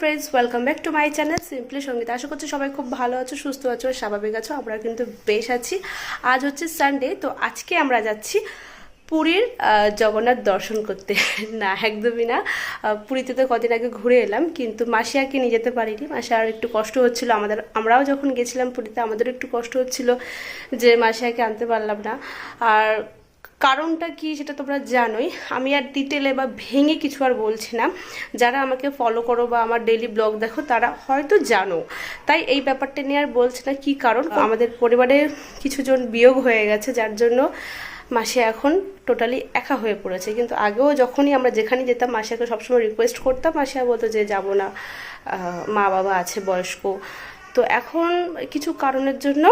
Friends welcome back to my channel simply Sangeet আশা করছি সবাই খুব ভালো আছো, সুস্থ আছো স্বাভাবিক আছো। আমরা কিন্তু বেশ আছি। আজ হচ্ছে সানডে তো আজকে আমরা যাচ্ছি পুরীর জগন্নাথ দর্শন করতে। না, একদমই না। পুরীতে তো কদিন আগে ঘুরে এলাম, কিন্তু মাসিয়াকে নিয়ে যেতে পারিনি। মাসিয়ার একটু কষ্ট হচ্ছিল। আমাদের, আমরাও যখন গেছিলাম পুরীতে আমাদের একটু কষ্ট হচ্ছিল যে মাসিয়াকে আনতে পারলাম না। আর কারণটা কি সেটা তোমরা জানোই। আমি আর ডিটেলে বা ভেঙে কিছু আর বলছি না। যারা আমাকে ফলো করো বা আমার ডেইলি ব্লগ দেখো, তারা হয়তো জানো। তাই এই ব্যাপারটা নিয়ে আর বলছি না কি কারণ। আমাদের পরিবারের কিছুজন বিয়োগ হয়ে গেছে, যার জন্য মাসে এখন টোটালি একা হয়ে পড়েছে। কিন্তু আগেও যখনই আমরা যেখানে যেতাম মাসিয়াকে সবসময় রিকোয়েস্ট করতাম মাসিয়া বলতো যে যাব না মা বাবা আছে, বয়স্ক। তো এখন কিছু কারণের জন্য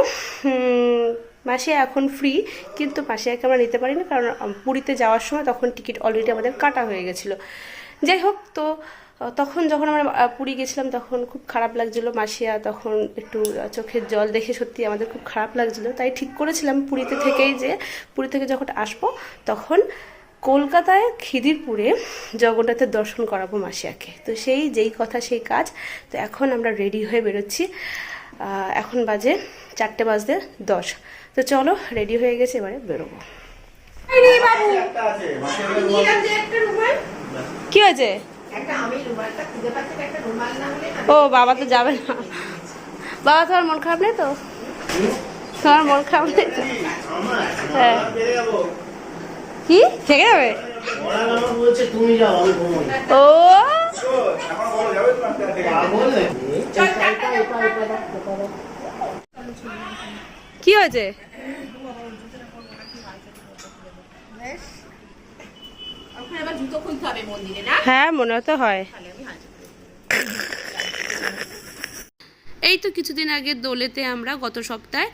মাসে এখন ফ্রি কিন্তু মাসিয়াকে আমরা নিতে পারি না কারণ পুরীতে যাওয়ার সময় তখন টিকিট অলরেডি আমাদের কাটা হয়ে গেছিল। যাই হোক, তো তখন যখন আমরা পুরী গেছিলাম তখন খুব খারাপ লাগছিল মাসিয়া, তখন একটু চোখের জল দেখে সত্যি আমাদের খুব খারাপ লাগছিল। তাই ঠিক করেছিলাম পুরীতে থেকেই যে, পুরী থেকে যখন আসব, তখন কলকাতায় খিদিরপুরে জগন্নাথের দর্শন করাবো মাসিয়াকে। তো সেই, যেই কথা সেই কাজ, তো এখন আমরা রেডি হয়ে বেরোচ্ছি। এখন বাজে চারটে বাজতে দশ। তো চলো রেডি হয়ে গেছে, এবারে বেরোবো। কি হয়েছে? ও, বাবা তো যাবে না। বাবা, তোমার মন খারাপ নেই তো? তোমার মন খারাপ নেই তো? হ্যাঁ। কি? থেকে যাবে? ও? কি হয়েছে এবার জুতো খুলতে হবে মন্দিরে না হ্যাঁ মনে তো হয়। এই তো কিছুদিন আগে দোলেতে আমরা গত সপ্তাহে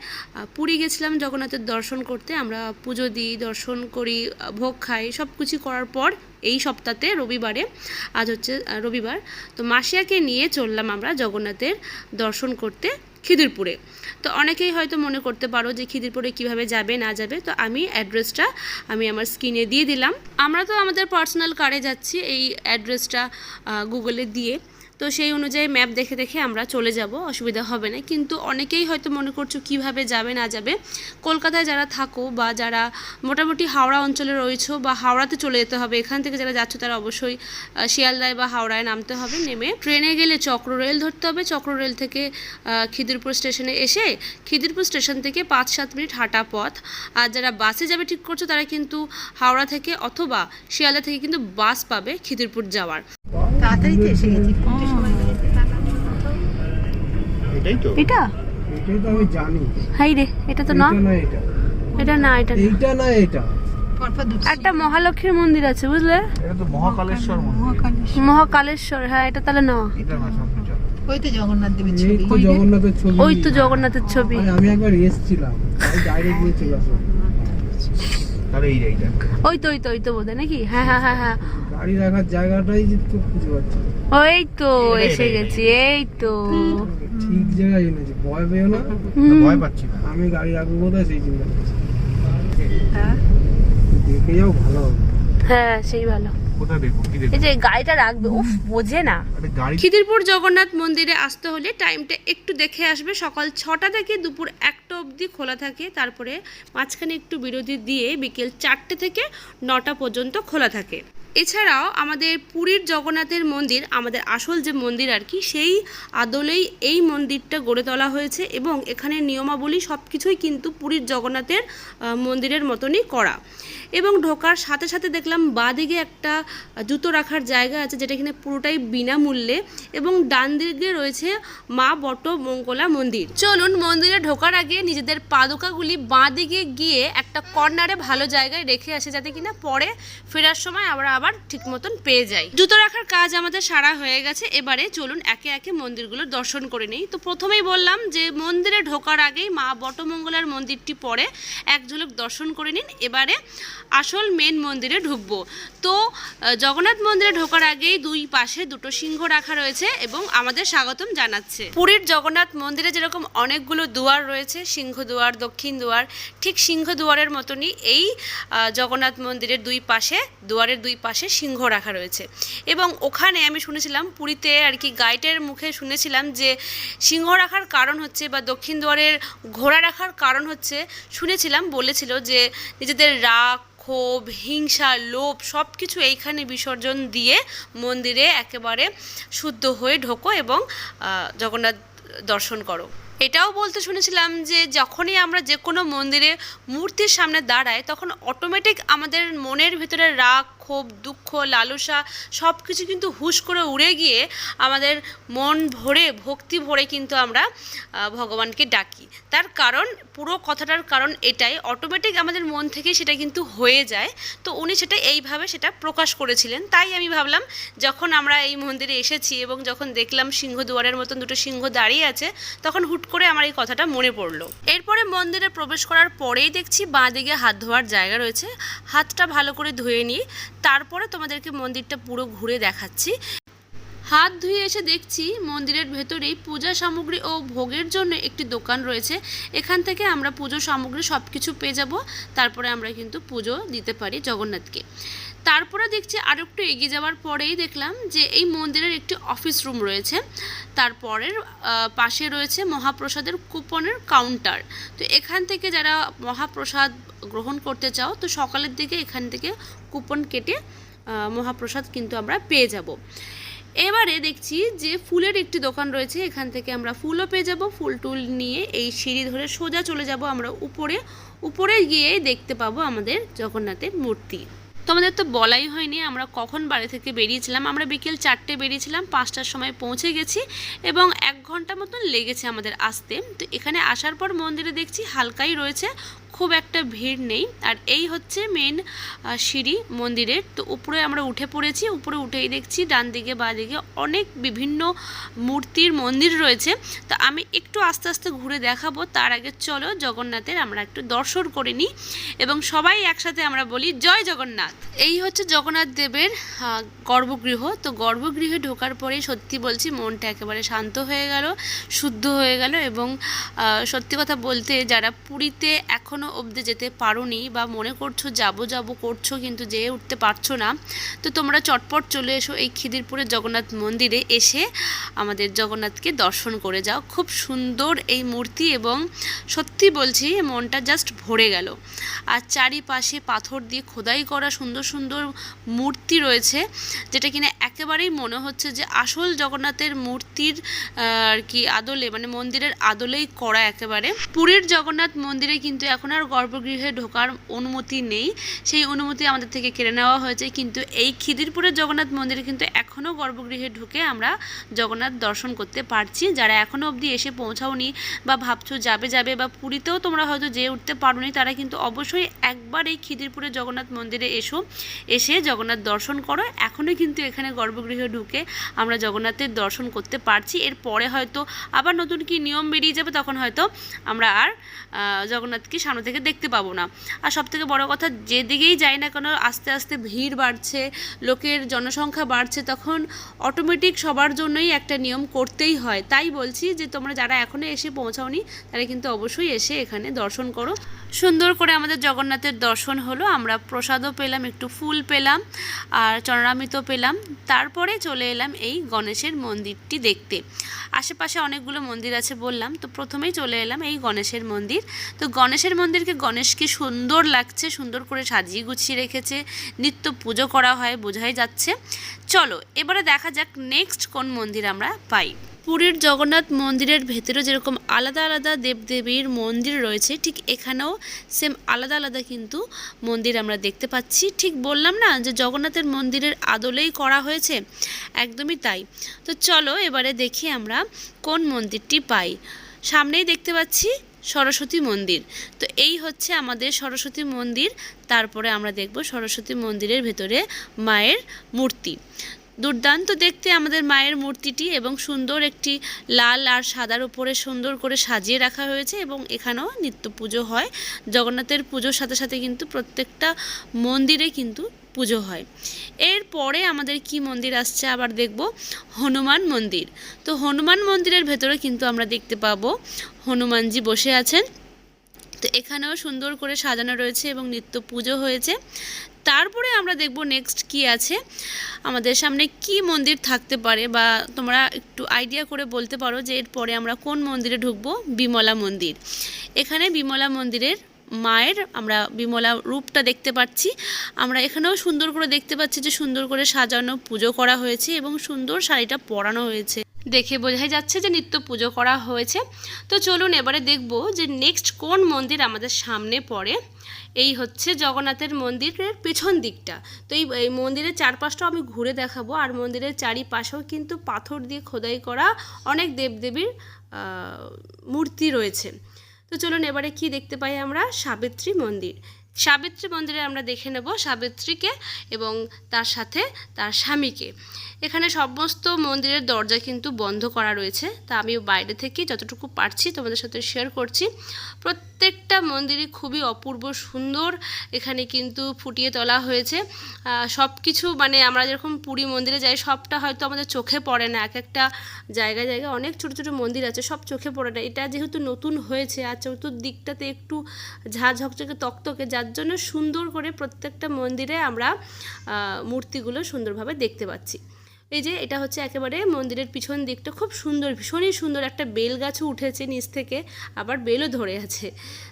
পুরী গেছিলাম জগন্নাথের দর্শন করতে। আমরা পুজো দিই দর্শন করি ভোগ খাই সব কিছু করার পর এই সপ্তাহে রবিবারে আজ হচ্ছে রবিবার তো মাসিয়াকে নিয়ে চললাম আমরা জগন্নাথের দর্শন করতে খিদিরপুরে। তো অনেকেই হয়তো মনে করতে পারো যে খিদিরপুরে কীভাবে যাবে, না যাবে। তো আমি অ্যাড্রেসটা আমি আমার স্ক্রিনে দিয়ে দিলাম। আমরা তো আমাদের পার্সোনাল কারে যাচ্ছি, এই অ্যাড্রেসটা গুগলে দিয়ে। তো সেই অনুযায়ী ম্যাপ দেখে দেখে আমরা চলে যাব, অসুবিধা হবে না। কিন্তু অনেকেই হয়তো মনে করছ কীভাবে যাবে, না যাবে। কলকাতায় যারা থাকো বা যারা মোটামুটি হাওড়া অঞ্চলে রয়েছো বা হাওড়াতে চলে যেতে হবে, এখান থেকে যারা যাচ্ছ তারা অবশ্যই শিয়ালদায় বা হাওড়ায় নামতে হবে, নেমে। ট্রেনে গেলে চক্র রেল ধরতে হবে, চক্র রেল থেকে খিদিরপুর স্টেশনে এসে খিদিরপুর স্টেশন থেকে পাঁচ সাত মিনিট হাঁটা পথ। আর যারা বাসে যাবে ঠিক করছ তারা কিন্তু হাওড়া থেকে অথবা শিয়ালদা থেকে কিন্তু বাস পাবে খিদিরপুর যাওয়ার। তাড়াতাড়ি তো এসে গেছি এটাই তো। এটা? এটাই তো আমি জানি। হাই রে এটা তো না? এটা না এটা। এটা না এটা এইটা না এটা। একটা মহালক্ষ্মীর মন্দির আছে বুঝলে? এটা তো মহাকালেশ্বর মহাকালেশ্বর। হ্যাঁ এটা তাহলে না এটা না ওই তো জগন্নাথ দেবের এই ছবি তো জগন্নাথের ছবি। ওই তো জগন্নাথের ছবি। আমি একবার এসেছিলাম। ডাইরেক্ট গিয়ে চলে আসলাম তাহলে এই এইটা ওই তো ওই তো ওই তো বোধহয় নাকি? হ্যাঁ হ্যাঁ হ্যাঁ হ্যাঁ। গাড়ি রাখার জায়গাটাই তো খুঁজে পাচ্ছি ওই তো এসে গেছি এই তো। ঠিক জায়গায় এনেছি ভয় পেও না। ভয় পাচ্ছি না। আমি গাড়ি রাখব কোথায় সেই চিন্তা করছি। হ্যাঁ। দেখে যাও ভালো হবে। হ্যাঁ সেই ভালো। কোথায় দেখব? কি এই যে গাড়িটা রাখবে উফ বোঝে না। খিদিরপুর জগন্নাথ মন্দিরে আসতে হলে টাইমটা একটু দেখে আসবে। সকাল ছটা থেকে দুপুর একটা অবধি খোলা থাকে। তারপরে মাঝখানে একটু বিরতি দিয়ে বিকেল চারটে থেকে নটা পর্যন্ত খোলা থাকে। এছাড়াও আমাদের পুরীর জগন্নাথের মন্দির, আমাদের আসল যে মন্দির আর কি, সেই আদলেই এই মন্দিরটা গড়ে তোলা হয়েছে এবং এখানে নিয়মাবলী সব কিছুই কিন্তু পুরীর জগন্নাথের মন্দিরের মতনই করা। এবং ঢোকার সাথে সাথে দেখলাম বাঁদিকে একটা জুতো রাখার জায়গা আছে যেটা এখানে পুরোটাই বিনামূল্যে এবং ডান দিকে রয়েছে মা বট মঙ্গলা মন্দির। চলুন মন্দিরে ঢোকার আগে নিজেদের পাদুকাগুলি বাঁ দিকে গিয়ে একটা কর্নারে ভালো জায়গায় রেখে আসে যাতে কিনা পরে ফেরার সময় আমরা আবার ঠিক মতন পেয়ে যাই। জুতো রাখার কাজ আমাদের সারা হয়ে গেছে। এবারে চলুন একে একে মন্দিরগুলো দর্শন করে নেই। তো প্রথমেই বললাম যে মন্দিরে ঢোকার আগেই মা বটমঙ্গলার মন্দিরটি পরে এক ঝলক দর্শন করে নিন। এবারে আসল মেন মন্দিরে ঢুকবো। তো জগন্নাথ মন্দিরে ঢোকার আগেই দুই পাশে দুটো সিংহ রাখা রয়েছে এবং আমাদের স্বাগতম জানাচ্ছে। পুরীর জগন্নাথ মন্দিরে যেরকম অনেকগুলো দুয়ার রয়েছে, সিংহ দুয়ার, দক্ষিণ দুয়ার, ঠিক সিংহ দুয়ারের মতনই এই জগন্নাথ মন্দিরের দুই পাশে, দুয়ারের দুই পাশে সিংহ রাখা রয়েছে। এবং ওখানে আমি শুনেছিলাম, পুরীতে আর কি গাইডের মুখে শুনেছিলাম যে সিংহ রাখার কারণ হচ্ছে বা দক্ষিণ দুয়ারের ঘোড়া রাখার কারণ হচ্ছে, শুনেছিলাম, বলেছিল যে নিজেদের রাগ ক্ষোভ, হিংসা, লোভ সব কিছু এইখানে বিসর্জন দিয়ে মন্দিরে একেবারে শুদ্ধ হয়ে ঢোকো এবং জগন্নাথ দর্শন করো। এটাও বলতে শুনেছিলাম যে যখনই আমরা যে কোনো মন্দিরে মূর্তির সামনে দাঁড়াই, তখন অটোমেটিক আমাদের মনের ভিতরে রাগ ক্ষোভ, দুঃখ, লালসা সব কিছু কিন্তু হুশ করে উড়ে গিয়ে আমাদের মন ভরে, ভক্তি ভরে কিন্তু আমরা ভগবানকে ডাকি। তার কারণ, পুরো কথাটার কারণ এটাই অটোমেটিক আমাদের মন থেকে সেটা কিন্তু হয়ে যায়। তো উনি সেটা এইভাবে সেটা প্রকাশ করেছিলেন। তাই আমি ভাবলাম, যখন আমরা এই মন্দিরে এসেছি এবং যখন দেখলাম সিংহ দুয়ারের মতন দুটো সিংহ দাঁড়িয়ে আছে, তখন হুট করে আমার এই কথাটা মনে পড়ল। এরপরে মন্দিরে প্রবেশ করার পরেই দেখছি বাঁ দিকে হাত ধোয়ার জায়গা রয়েছে। হাতটা ভালো করে ধুয়ে নিই। তারপরে তোমাদেরকে মন্দিরটা পুরো ঘুরে দেখাচ্ছি। হাত ধুয়ে এসে দেখছি মন্দিরের ভেতরেই পূজা সামগ্রী ও ভোগের জন্য একটি দোকান রয়েছে। এখান থেকে আমরা পুজো সামগ্রী সব কিছু পেয়ে যাব। তারপরে আমরা কিন্তু পুজো দিতে পারি জগন্নাথকে। তারপরে দেখছি আর একটু এগিয়ে যাওয়ার পরেই দেখলাম যে এই মন্দিরের একটি অফিস রুম রয়েছে। তারপরের পাশে রয়েছে মহাপ্রসাদের কুপনের কাউন্টার তো এখান থেকে যারা মহাপ্রসাদ গ্রহণ করতে চাও, তো সকালের দিকে এখান থেকে কুপন কেটে মহাপ্রসাদ কিন্তু আমরা পেয়ে যাব। এবারে দেখছি যে ফুলের একটি দোকান রয়েছে, এখান থেকে আমরা ফুলও পেয়ে যাব। ফুল টুল নিয়ে এই সিঁড়ি ধরে সোজা চলে যাব আমরা উপরে। উপরে গিয়ে দেখতে পাবো আমাদের জগন্নাথের মূর্তি। তোমাদের তো বলাই হয়নি, আমরা কখন বাড়ি থেকে বেরিয়েছিলাম, আমরা বিকেল চারটে বেরিয়েছিলাম, পাঁচটার সময় পৌঁছে গেছি এবং এক ঘণ্টা মতন লেগেছে আমাদের আসতে। তো এখানে আসার পর মন্দিরে দেখছি হালকাই রয়েছে খুব একটা ভিড় নেই। আর এই হচ্ছে মেন সিঁড়ি মন্দিরের। তো উপরে আমরা উঠে পড়েছি, উপরে উঠেই দেখছি ডান দিকে বা দিকে অনেক বিভিন্ন মূর্তির মন্দির রয়েছে। তো আমি একটু আস্তে আস্তে ঘুরে দেখাবো, তার আগে চলো জগন্নাথের আমরা একটু দর্শন করে নিই এবং সবাই একসাথে আমরা বলি, জয় জগন্নাথ! এই হচ্ছে জগন্নাথ দেবের গর্ভগৃহ। তো গর্ভগৃহে ঢোকার পরেই সত্যি বলছি মনটা একেবারে শান্ত হয়ে গেল, শুদ্ধ হয়ে গেল এবং সত্যি কথা বলতে যারা পুরীতে এখনও অবধি যেতে পারোনি বা মনে করছ যাব যাব করছ কিন্তু যেয়ে উঠতে পারছ না, তো তোমরা চটপট চলে এসো এই খিদিরপুরের জগন্নাথ মন্দিরে এসে আমাদের জগন্নাথকে দর্শন করে যাও। খুব সুন্দর এই মূর্তি এবং সত্যি বলছি মনটা জাস্ট ভরে গেল। আর চারিপাশে পাথর দিয়ে খোদাই করা সুন্দর সুন্দর মূর্তি রয়েছে, যেটা কিনা একেবারেই মনে হচ্ছে যে আসল জগন্নাথের মূর্তির আর কি আদলে মানে মন্দিরের আদলেই করা একেবারে। পুরীর জগন্নাথ মন্দিরে কিন্তু এখন আর গর্ভগৃহে ঢোকার অনুমতি নেই। সেই অনুমতি আমাদের থেকে কেড়ে নেওয়া হয়েছে। কিন্তু এই খিদিরপুরের জগন্নাথ মন্দিরে কিন্তু এখনও গর্ভগৃহে ঢুকে আমরা জগন্নাথ দর্শন করতে পারছি। যারা এখনও অবধি এসে পৌঁছাওনি বা ভাবছ যাবে যাবে বা পুরীতেও তোমরা হয়তো যেয়ে উঠতে পারোনি, তারা কিন্তু অবশ্যই একবার এই খিদিরপুরের জগন্নাথ মন্দিরে এসো, এসে জগন্নাথ দর্শন করো। এখনও কিন্তু এখানে গর্ভগৃহে ঢুকে আমরা জগন্নাথের দর্শন করতে পারছি। এরপরে হয়তো আবার নতুন কি নিয়ম বেরিয়ে যাবে, তখন হয়তো আমরা আর জগন্নাথকে সামনে থেকে দেখতে পাবো না। আর সব থেকে বড় কথা যেদিকেই যাই না কেন, আস্তে আস্তে ভিড় বাড়ছে, লোকের জনসংখ্যা বাড়ছে, তখন অটোমেটিক সবার জন্যই একটা নিয়ম করতেই হয়। তাই বলছি যে, তোমরা যারা এখনও এসে পৌঁছাওনি, তারা কিন্তু অবশ্যই এসে এখানে দর্শন করো। সুন্দর করে আমাদের জগন্নাথের দর্শন হলো, আমরা প্রসাদও পেলাম, একটু ফুল পেলাম, আর চরণামৃত পেলাম। তারপরে চলে এলাম এই গণেশের মন্দিরটি দেখতে। আশেপাশে অনেকগুলো মন্দির আছে বললাম, তো প্রথমেই চলে এলাম এই গণেশের মন্দির। তো গণেশের মন্দিরকে গণেশকে সুন্দর লাগছে, সুন্দর করে সাজিয়ে গুছিয়ে রেখেছে, নিত্য পুজো করা হয়, বোঝাই যাচ্ছে। চলো, এবারে দেখা যাক নেক্সট কোন মন্দির আমরা পাই। পুরীর জগন্নাথ মন্দিরের ভেতরে যেরকম আলাদা আলাদা দেবদেবীর মন্দির রয়েছে, ঠিক এখানেও সেম আলাদা আলাদা কিন্তু মন্দির আমরা দেখতে পাচ্ছি। ঠিক বললাম না যে জগন্নাথের মন্দিরের আদলেই করা হয়েছে? একদমই তাই। তো চলো, এবারে দেখি আমরা কোন মন্দিরটি পাই। সামনেই দেখতে পাচ্ছি সরস্বতী মন্দির। তো এই হচ্ছে আমাদের সরস্বতী মন্দির। তারপরে আমরা দেখব সরস্বতী মন্দিরের ভেতরে মায়ের মূর্তি। দুর্দান্ত দেখতে আমাদের মায়ের মূর্তিটি এবং সুন্দর একটি লাল আর সাদার উপরে সুন্দর করে সাজিয়ে রাখা হয়েছে এবং এখানেও নিত্য পুজো হয়। জগন্নাথের পুজোর সাথে সাথে কিন্তু প্রত্যেকটা মন্দিরে কিন্তু পুজো হয়। এরপরে আমাদের কি মন্দির আসছে আবার দেখব? হনুমান মন্দির। তো হনুমান মন্দিরের ভেতরে কিন্তু আমরা দেখতে পাবো হনুমানজি বসে আছেন। তো এখানেও সুন্দর করে সাজানো রয়েছে এবং নিত্য পুজো হয়েছে। তারপরে আমরা দেখব নেক্সট কি আছে। আমাদের সামনে কি মন্দির থাকতে পারে বা তোমরা একটু আইডিয়া করে বলতে পারো যে এরপরে আমরা কোন মন্দিরে ঢুকবো? বিমলা মন্দির। এখানে বিমলা মন্দিরের মায়ের, আমরা বিমলা রূপটা দেখতে পাচ্ছি। আমরা এখানেও সুন্দর করে দেখতে পাচ্ছি যে সুন্দর করে সাজানো, পুজো করা হয়েছে এবং সুন্দর শাড়িটা পরানো হয়েছে। দেখে বোঝাই যাচ্ছে যে নিত্য পুজো করা হয়েছে। তো চলুন এবারে দেখব যে নেক্সট কোন মন্দির আমাদের সামনে পড়ে। এই হচ্ছে জগন্নাথের মন্দিরের পেছন দিকটা। তো এই এই মন্দিরের চারপাশটাও আমি ঘুরে দেখাবো। আর মন্দিরের চারিপাশেও কিন্তু পাথর দিয়ে খোদাই করা অনেক দেবদেবীর মূর্তি রয়েছে। তো চলুন এবারে কি দেখতে পাই আমরা? সাবিত্রী মন্দির। সাবিত্রী মন্দিরে আমরা দেখে নেব সাবিত্রীকে এবং তার সাথে তার স্বামীকে। এখানে সমস্ত মন্দিরের দরজা কিন্তু বন্ধ করা রয়েছে। তা আমি বাইরে থেকে যতটুকু পারছি তোমাদের সাথে শেয়ার করছি। প্রত্যেকটা মন্দিরই খুবই অপূর্ব সুন্দর। এখানে কিন্তু ফুটিয়ে তোলা হয়েছে। সব কিছু মানে আমরা যেরকম পুরী মন্দিরে যাই, সবটা হয়তো আমাদের চোখে পড়ে না। এক একটা জায়গায় জায়গায় অনেক ছোট ছোট মন্দির আছে, সব চোখে পড়ে না। এটা যেহেতু নতুন হয়েছে আর চতুর্দিকটাতে একটু ঝা ঝকঝকে তকতকে, যার জন্য সুন্দর করে প্রত্যেকটা মন্দিরে আমরা মূর্তিগুলো সুন্দরভাবে দেখতে পাচ্ছি। এই যে এটা হচ্ছে একেবারে মন্দিরের পিছন দিকটা, খুব সুন্দর, ভীষণই সুন্দর। একটা বেল গাছও উঠেছে নিচ থেকে, আবার বেলও ধরে আছে।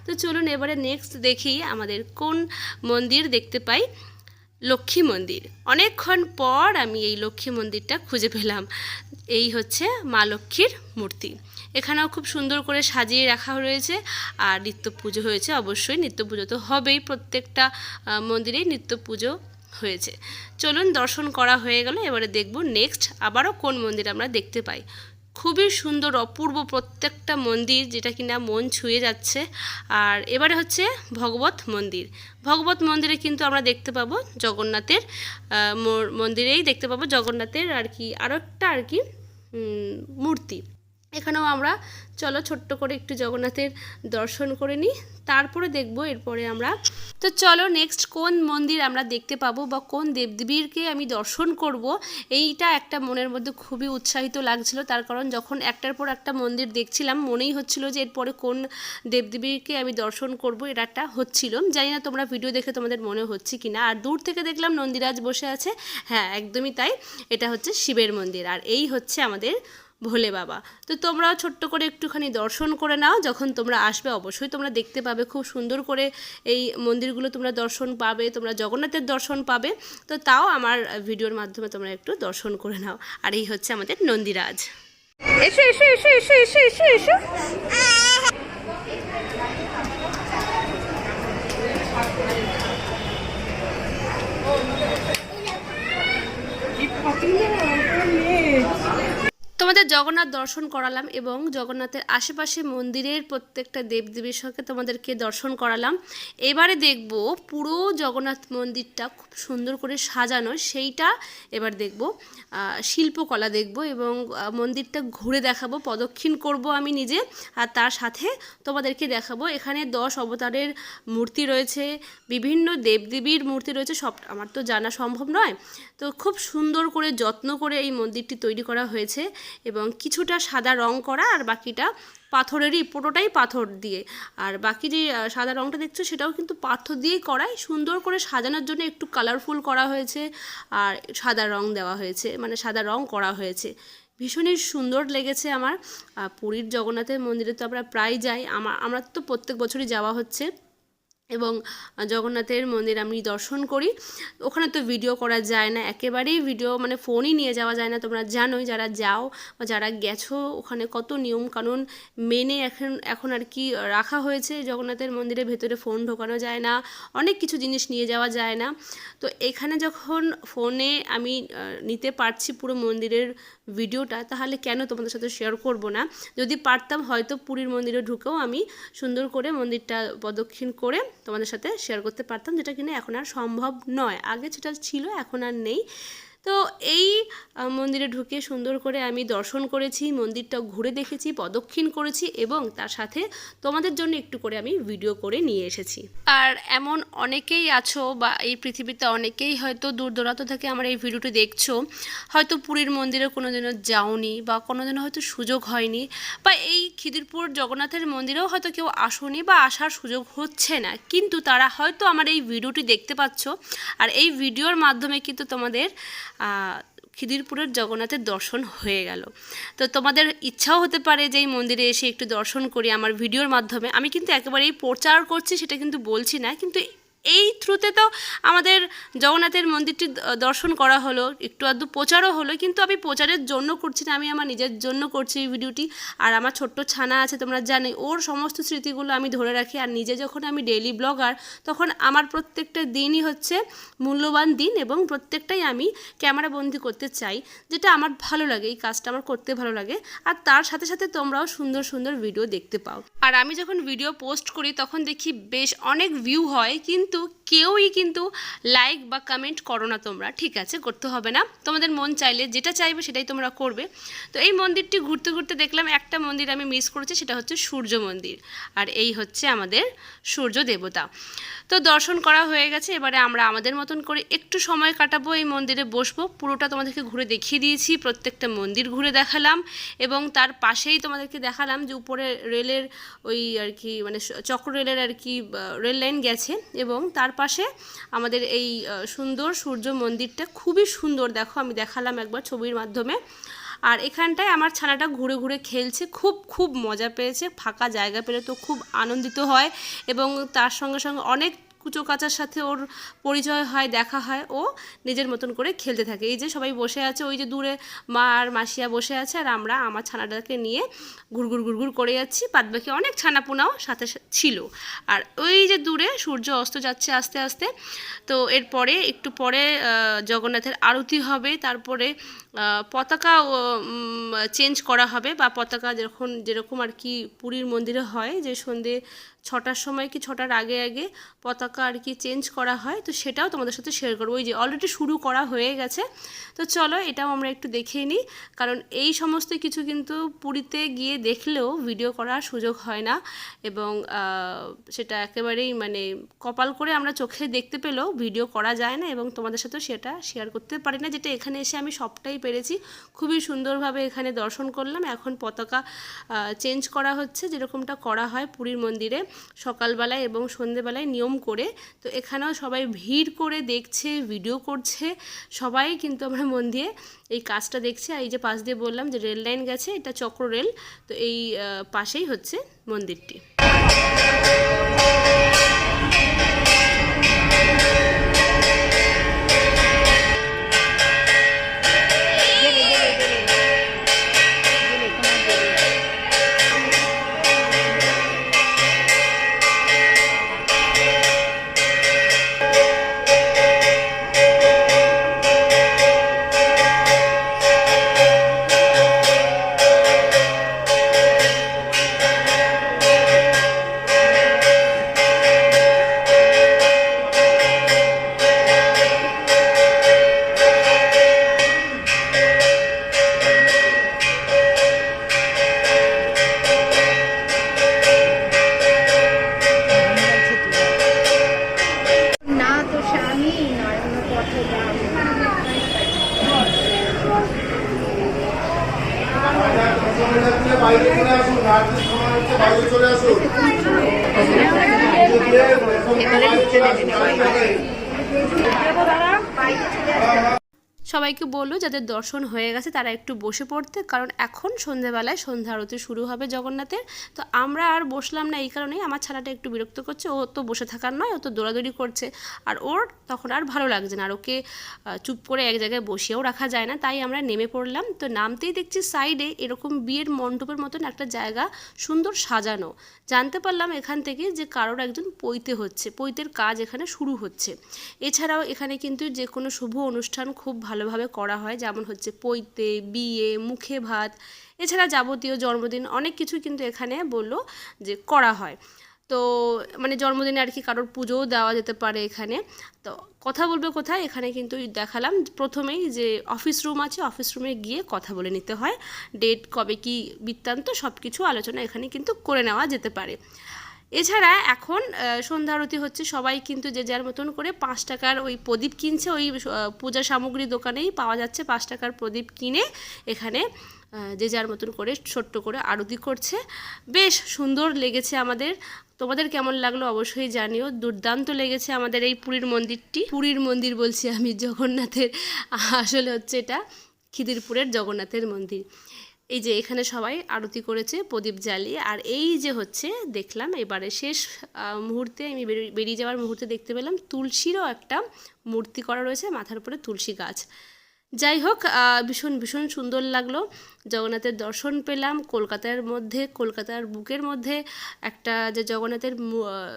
তো চলুন এবারে নেক্সট দেখি আমাদের কোন মন্দির দেখতে পাই। লক্ষ্মী মন্দির। অনেকক্ষণ পর আমি এই লক্ষ্মী মন্দিরটা খুঁজে পেলাম। এই হচ্ছে মা লক্ষ্মীর মূর্তি। এখানেও খুব সুন্দর করে সাজিয়ে রাখা রয়েছে, আর নিত্য পুজো হয়েছে। অবশ্যই নিত্য পুজো তো হবেই প্রত্যেকটা মন্দিরেই নিত্য পুজো হয়েছে। চলুন দর্শন করা হয়ে গেল, এবারে দেখব নেক্সট আবারও কোন মন্দির আমরা দেখতে পাই। খুবই সুন্দর, অপূর্ব প্রত্যেকটা মন্দির যেটা কিনা মন ছুঁয়ে যাচ্ছে। আর এবারে হচ্ছে ভগবত মন্দির। ভগবত মন্দিরে কিন্তু আমরা দেখতে পাবো জগন্নাথের মন্দিরেই দেখতে পাবো জগন্নাথের আর কি আরও একটা আর কি মূর্তি। এখানেও আমরা, চলো ছোট্ট করে একটু জগন্নাথের দর্শন করে নিই, তারপরে দেখব এরপরে আমরা। তো চলো নেক্সট কোন মন্দির আমরা দেখতে পাবো বা কোন দেবদেবীরকে আমি দর্শন করব, এইটা একটা মনের মধ্যে খুবই উৎসাহিত লাগছিল। তার কারণ যখন একটার পর একটা মন্দির দেখছিলাম, মনেই হচ্ছিল যে এরপরে কোন দেবদেবীরকে আমি দর্শন করব, এটা একটা হচ্ছিল। জানি না তোমরা ভিডিও দেখে তোমাদের মনে হচ্ছে কি না আর দূর থেকে দেখলাম নন্দিরাজ বসে আছে। হ্যাঁ একদমই তাই। এটা হচ্ছে শিবের মন্দির। আর এই হচ্ছে আমাদের ভোলে বাবা। তো তোমরাও ছোট্ট করে একটুখানি দর্শন করে নাও যখন তোমরা আসবে অবশ্যই তোমরা দেখতে পাবে খুব সুন্দর করে এই মন্দিরগুলো তোমরা দর্শন পাবে তোমরা জগন্নাথের দর্শন পাবে। তো তাও আমার ভিডিওর মাধ্যমে তোমরা একটু দর্শন করে নাও। আর এই হচ্ছে আমাদের নন্দিরাজ। এসো এসো এসো এসো এসো এসো এসো। তোমাদের জগন্নাথ দর্শন করালাম এবং জগন্নাথের আশেপাশে মন্দিরের প্রত্যেকটা দেবদেবীর সঙ্গে তোমাদেরকে দর্শন করালাম। এবারে দেখব পুরো জগন্নাথ মন্দিরটা খুব সুন্দর করে সাজানো, সেইটা এবার দেখব। শিল্পকলা দেখব এবং মন্দিরটা ঘুরে দেখাবো, প্রদক্ষিণ করব আমি নিজে আর তার সাথে তোমাদেরকে দেখাবো। এখানে দশ অবতারের মূর্তি রয়েছে, বিভিন্ন দেবদেবীর মূর্তি রয়েছে, সব আমার তো জানা সম্ভব নয়। তো খুব সুন্দর করে যত্ন করে এই মন্দিরটি তৈরি করা হয়েছে এবং কিছুটা সাদা রং করা আর বাকিটা পাথরেরই, পুরোটাই পাথর দিয়ে। আর বাকি যে সাদা রংটা দেখছ সেটাও কিন্তু পাথর দিয়েই করাই সুন্দর করে সাজানোর জন্য একটু কালারফুল করা হয়েছে আর সাদা রং দেওয়া হয়েছে মানে সাদা রং করা হয়েছে। ভীষণই সুন্দর লেগেছে আমার। পুরীর জগন্নাথের মন্দিরে তো আমরা প্রায় যাই। আমার আমরা তো প্রত্যেক বছরই যাওয়া হচ্ছে। এবং জগন্নাথের মন্দির আমি দর্শন করি। ওখানে তো ভিডিও করা যায় না, একেবারেই ভিডিও মানে ফোনই নিয়ে যাওয়া যায় না। তোমরা জানোই যারা যাও বা যারা গেছো ওখানে কত নিয়ম কানুন মেনে এখন এখন আর কি রাখা হয়েছে। জগন্নাথের মন্দিরের ভেতরে ফোন ঢোকানো যায় না, অনেক কিছু জিনিস নিয়ে যাওয়া যায় না। তো এখানে যখন ফোনে আমি নিতে পারছি পুরো মন্দিরের ভিডিওটা তাহলে কেন তোমাদের সাথে শেয়ার করব না? যদি পারতাম হয়তো পুরীর মন্দিরে ঢুকেও আমি সুন্দর করে মন্দিরটা প্রদক্ষিণ করে তোমাদের সাথে শেয়ার করতে পারতাম, যেটা কিনা এখন আর সম্ভব নয়। আগে যেটা ছিল, এখন আর নেই। তো এই মন্দিরে ঢুকে সুন্দর করে আমি দর্শন করেছি, মন্দিরটা ঘুরে দেখেছি, প্রদক্ষিণ করেছি এবং তার সাথে তোমাদের জন্য একটু করে আমি ভিডিও করে নিয়ে এসেছি। আর এমন অনেকেই আছো বা এই পৃথিবীতে অনেকেই হয়তো দূর দূরান্ত থেকে আমার এই ভিডিওটি দেখছ, হয়তো পুরীর মন্দিরে কোনোদিনও যাওনি বা কোনো কোনোদিনও হয়তো সুযোগ হয়নি বা এই খিদিরপুর জগন্নাথের মন্দিরেও হয়তো কেউ আসোনি বা আসার সুযোগ হচ্ছে না, কিন্তু তারা হয়তো আমার এই ভিডিওটি দেখতে পাচ্ছ। আর এই ভিডিওর মাধ্যমে কিন্তু তোমাদের খিদিরপুরের জগন্নাথের দর্শন হয়ে গেল। তো তোমাদের ইচ্ছাও হতে পারে যে এই মন্দিরে এসে একটু দর্শন করি আমার ভিডিওর মাধ্যমে। আমি কিন্তু একেবারেই প্রচার করছি সেটা কিন্তু বলছি না, কিন্তু এই থ্রুতে তো আমাদের জগন্নাথের মন্দিরটি দর্শন করা হলো, একটু আধটু প্রচারও হলো, কিন্তু আমি প্রচারের জন্য করছি না, আমি আমার নিজের জন্য করছি এই ভিডিওটি। আর আমার ছোট্ট ছানা আছে, তোমরা জানে ওর সমস্ত স্মৃতিগুলো আমি ধরে রাখি। আর নিজে যখন আমি ডেইলি ব্লগার তখন আমার প্রত্যেকটা দিনই হচ্ছে মূল্যবান দিন এবং প্রত্যেকটাই আমি ক্যামেরা বন্দি করতে চাই, যেটা আমার ভালো লাগে, এই কাজটা আমার করতে ভালো লাগে। আর তার সাথে সাথে তোমরাও সুন্দর সুন্দর ভিডিও দেখতে পাও। আর আমি যখন ভিডিও পোস্ট করি, তখন দেখি বেশ অনেক ভিউ হয়, কিন্তু কেউই কিন্তু লাইক বা কমেন্ট করো না তোমরা, ঠিক আছে? করতে হবে না। তোমাদের মন চাইলে যেটা চাইবে সেটাই তোমরা করবে। তো এই মন্দিরটি ঘুরতে ঘুরতে দেখলাম, একটা মন্দির আমি মিস করেছি, সেটা হচ্ছে সূর্য মন্দির। আর এই হচ্ছে আমাদের সূর্য দেবতা। তো দর্শন করা হয়ে গেছে, এবারে আমরা আমাদের মতন করে একটু সময় কাটাবো, এই মন্দিরে বসবো। পুরোটা তোমাদেরকে ঘুরে দেখিয়ে দিয়েছি, প্রত্যেকটা মন্দির ঘুরে দেখালাম এবং তার পাশেই তোমাদেরকে দেখালাম যে উপরে রেলের ওই আর কি মানে চক্র রেলের আর কি রেল লাইন গেছে এবং তার পাশে আমাদের এই সুন্দর সূর্য মন্দিরটা খুবই সুন্দর। দেখো, আমি দেখালাম একবার ছবির মাধ্যমে। আর এখানটায় আমার ছানাটা ঘুরে ঘুরে খেলছে, খুব খুব মজা পেয়েছে, ফাঁকা জায়গা পেলে তো খুব আনন্দিত হয়। এবং তার সঙ্গে সঙ্গে অনেক কুচো কাচার সাথে ওর পরিচয় হয়, দেখা হয়, ও নিজের মতন করে খেলতে থাকে। এই যে সবাই বসে আছে, ওই যে দূরে মা আর মাসিয়া বসে আছে আর আমরা আমার ছানাটাকে নিয়ে ঘুরঘুর ঘুরঘুর করে যাচ্ছি। বাদ বাকি অনেক ছানাপোনাও সাথে ছিল। আর ওই যে দূরে সূর্য অস্ত যাচ্ছে আস্তে আস্তে, তো এরপরে, একটু পরে জগন্নাথের আরতি হবে, তারপরে পতাকা চেঞ্জ করা হবে বা পতাকা যখন যেরকম আর কি পুরীর মন্দিরে হয়, যে সন্ধে ছটার সময় কি ছটার আগে আগে পতাকা আর কি চেঞ্জ করা হয়, তো সেটাও তোমাদের সাথে শেয়ার করব। ওই যে অলরেডি শুরু করা হয়ে গেছে, তো চলো এটাও আমরা একটু দেখেই নিই, কারণ এই সমস্ত কিছু কিন্তু পুরীতে গিয়ে দেখলেও ভিডিও করার সুযোগ হয় না এবং সেটা একেবারেই মানে কপাল করে আমরা চোখে দেখতে পেলেও ভিডিও করা যায় না এবং তোমাদের সাথেও সেটা শেয়ার করতে পারি না, যেটা এখানে এসে আমি সবটাই পেরেছি। খুবই সুন্দরভাবে এখানে দর্শন করলাম। এখন পতাকা চেঞ্জ করা হচ্ছে। যেরকমটা করা হয় পুরীর মন্দিরে সকালবেলায় এবং সন্ধেবেলায় নিয়ম করে। তো এখানেও সবাই ভিড় করে দেখছে ভিডিও করছে। সবাই কিন্তু আমরা মন দিয়ে এই কাজটা দেখছে। আর এই যে পাশ দিয়ে বললাম যে রেল লাইন গেছে, এটা চক্র রেল। তো এই পাশেই হচ্ছে মন্দিরটি। যাদের দর্শন হয়ে গেছে তারা একটু বসে পড়তে, কারণ এখন সন্ধেবেলায় সন্ধ্যা আরতি শুরু হবে জগন্নাথের। তো আমরা আর বসলাম না এই কারণেই আমার ছানাটা একটু বিরক্ত করছে, ও তো বসে থাকার নয়, ও তো দৌড়াদৌড়ি করছে। আর ওর তখন আর ভালো লাগছে না, আর ওকে চুপ করে এক জায়গায় বসিয়েও রাখা যায় না, তাই আমরা নেমে পড়লাম। তো নামতেই দেখছি সাইডে এরকম বিয়ের মণ্ডপের মতন একটা জায়গা সুন্দর সাজানো। জানতে পারলাম এখান থেকে যে কারোর একজন পৈতে হচ্ছে, পৈতের কাজ এখানে শুরু হচ্ছে। এছাড়াও এখানে কিন্তু যে কোনো শুভ অনুষ্ঠান খুব ভালোভাবে করা হয়। যেমন হচ্ছে পৈতে, বিয়ে, মুখে ভাত, এছাড়া যাবতীয় জন্মদিন অনেক কিছু কিন্তু এখানে বলল যে করা হয়। তো মানে জন্মদিনে আর কি কারোর পুজোও দেওয়া যেতে পারে এখানে। তো কথা বলবে কোথায়? এখানে কিন্তু দেখালাম প্রথমেই যে অফিস রুম আছে, অফিস রুমে গিয়ে কথা বলে নিতে হয়। ডেট, কবে কি বৃত্তান্ত সব কিছু আলোচনা এখানে কিন্তু করে নেওয়া যেতে পারে। এছাড়া এখন সন্ধ্যা আরতি হচ্ছে, সবাই কিন্তু যে যার মতন করে পাঁচ টাকার ওই প্রদীপ কিনছে, ওই পূজা সামগ্রী দোকানেই পাওয়া যাচ্ছে পাঁচ টাকার প্রদীপ কিনে এখানে যে যার মতন করে ছোট্ট করে আরতি করছে। বেশ সুন্দর লেগেছে আমাদের। তোমাদের কেমন লাগল অবশ্যই জানিও। দুর্দান্ত লেগেছে আমাদের এই পুরীর মন্দিরটি। পুরীর মন্দির বলছি আমি, জগন্নাথের, আসলে হচ্ছে এটা খিদিরপুরের জগন্নাথের মন্দির। এই যে এখানে সবাই আরতি করেছে প্রদীপ জ্বালিয়ে। আর এই যে হচ্ছে, দেখলাম এবারে শেষ মুহূর্তে আমি বেরিয়ে- যাওয়ার মুহূর্তে দেখতে পেলাম তুলসীরও একটা মূর্তি করা রয়েছে, মাথার উপরে তুলসী গাছ। যাই হোক ভীষণ ভীষণ সুন্দর লাগল। জগন্নাথের দর্শন পেলাম, কলকাতার মধ্যে, কলকাতার বুকের মধ্যে একটা যে জগন্নাথের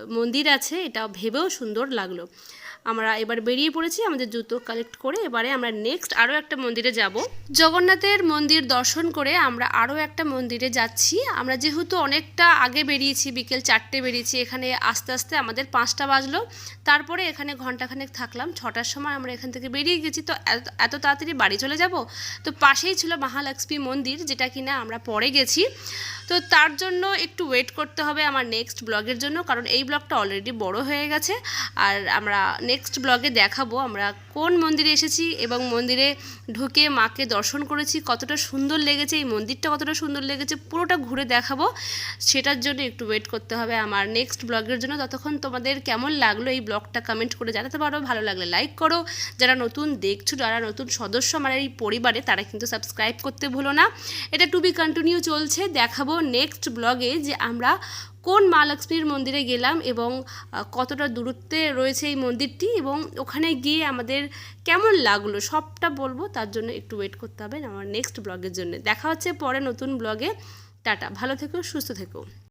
মন্দির আছে, এটা ভেবেও সুন্দর লাগল। আমরা এবার বেরিয়ে পড়েছি আমাদের জুতো কালেক্ট করে। এবারে আমরা নেক্সট আরও একটা মন্দিরে যাব। জগন্নাথের মন্দির দর্শন করে আমরা আরও একটা মন্দিরে যাচ্ছি। আমরা যেহেতু অনেকটা আগে বেরিয়েছি, বিকেল চারটে বেরিয়েছি, এখানে আস্তে আস্তে আমাদের পাঁচটা বাজলো। তারপরে এখানে ঘন্টাখানেক থাকলাম। ছটার সময় আমরা এখান থেকে বেরিয়ে গেছি। তো এত- তাড়াতাড়ি বাড়ি চলে যাব? তো পাশেই ছিল মহালক্ষ্মী মন্দির, যেটা কিনা আমরা পরে গেছি। তো তার জন্য একটু ওয়েট করতে হবে আমার নেক্সট ব্লগের জন্য, কারণ এই ব্লগটা অলরেডি বড় হয়ে গেছে। আর আমরা নেক্সট ব্লগে দেখাবো আমরা কোন মন্দিরে এসেছি এবং মন্দিরে ঢুকে মাকে দর্শন করেছি, কতটা সুন্দর লেগেছে, এই মন্দিরটা কতটা সুন্দর লেগেছে, পুরোটা ঘুরে দেখাবো। সেটার জন্য একটু ওয়েট করতে হবে আমার নেক্সট ব্লগের জন্য। ততক্ষণ তোমাদের কেমন লাগল এই ব্লগটা কমেন্ট করে জানাতে পারো। ভালো লাগলে লাইক করো। যারা নতুন দেখছ, যারা নতুন সদস্য আমার এই পরিবারে, তারা কিন্তু সাবস্ক্রাইব করতে ভুলো না। এটা টু বি কন্টিনিউ চলছে। দেখাবো নেক্সট ব্লগে যে আমরা কোন মা লক্ষ্মীর মন্দিরে গেলাম এবং কতটা দূরত্বে রয়েছে এই মন্দিরটি এবং ওখানে গিয়ে আমাদের কেমন লাগল সবটা বলব, তার জন্য একটু ওয়েট করতে হবে আমার নেক্সট ব্লগের জন্য। দেখা হচ্ছে পরে নতুন ব্লগে টাটা, ভালো থেকো, সুস্থ থেকো।